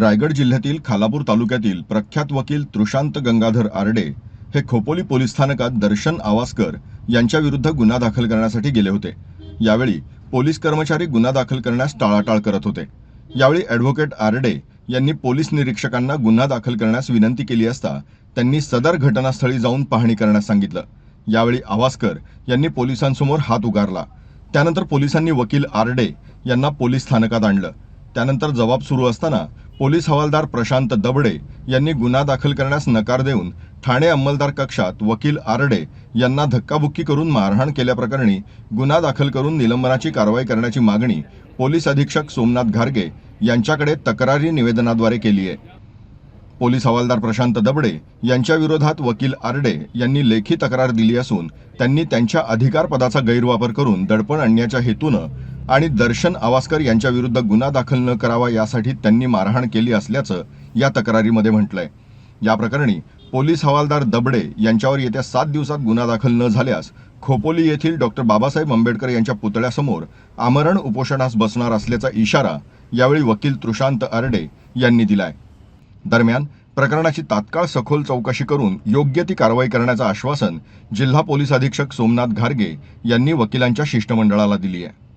रायगड जिल्ह्यातील खालापूर तालुक्यातील प्रख्यात वकील तृशांत गंगाधर आरडे हे खोपोली पोलीस स्थानकात दर्शन आवासकर यांच्या विरुद्ध गुन्हा दाखल करण्यासाठी गेले होते. यावेळी पोलीस कर्मचारी गुन्हा दाखल करण्यास टाळाटाळ करत होते. यावेळी ॲडव्होकेट आरडे यांनी पोलीस निरीक्षकांना गुन्हा दाखल करण्यास विनंती केली असता त्यांनी सदर घटनास्थळी जाऊन पाहणी करण्यास सांगितलं. यावेळी आवासकर यांनी पोलिसांसमोर हात उगारला. त्यानंतर पोलिसांनी वकील आरडे यांना पोलीस स्थानकात आणलं. त्यानंतर जबाब सुरू असताना पोलीस हवालदार प्रशांत दबडे यांनी गुन्हा दाखल करण्यास नकार देऊन ठाणे अंमलदार कक्षात वकील आरडे यांना धक्काबुक्की करून मारहाण केल्याप्रकरणी गुन्हा दाखल करून निलंबनाची कारवाई करण्याची मागणी पोलीस अधीक्षक सोमनाथ घारगे यांच्याकडे तक्रारी निवेदनाद्वारे केली आहे. पोलीस हवालदार प्रशांत दबडे यांच्या विरोधात वकील आरडे यांनी लेखी तक्रार दिली असून त्यांनी त्यांच्या अधिकारपदाचा गैरवापर करून दडपण आणण्याच्या हेतूनं आणि दर्शन आवासकर यांच्याविरुद्ध गुन्हा दाखल न करावा यासाठी त्यांनी मारहाण केली असल्याचं या तक्रारीमध्ये म्हटलंय. या प्रकरणी पोलीस हवालदार दबडे यांच्यावर येत्या सात दिवसात गुन्हा दाखल न झाल्यास खोपोली येथील डॉक्टर बाबासाहेब आंबेडकर यांच्या पुतळ्यासमोर आमरण उपोषणास बसणार असल्याचा इशारा यावेळी वकील तृशांत आरडे यांनी दिलाय. दरम्यान प्रकरणाची तात्काळ सखोल चौकशी करून योग्य ती कारवाई करण्याचं आश्वासन जिल्हा पोलीस अधीक्षक सोमनाथ घारगे यांनी वकिलांच्या शिष्टमंडळाला दिली आहे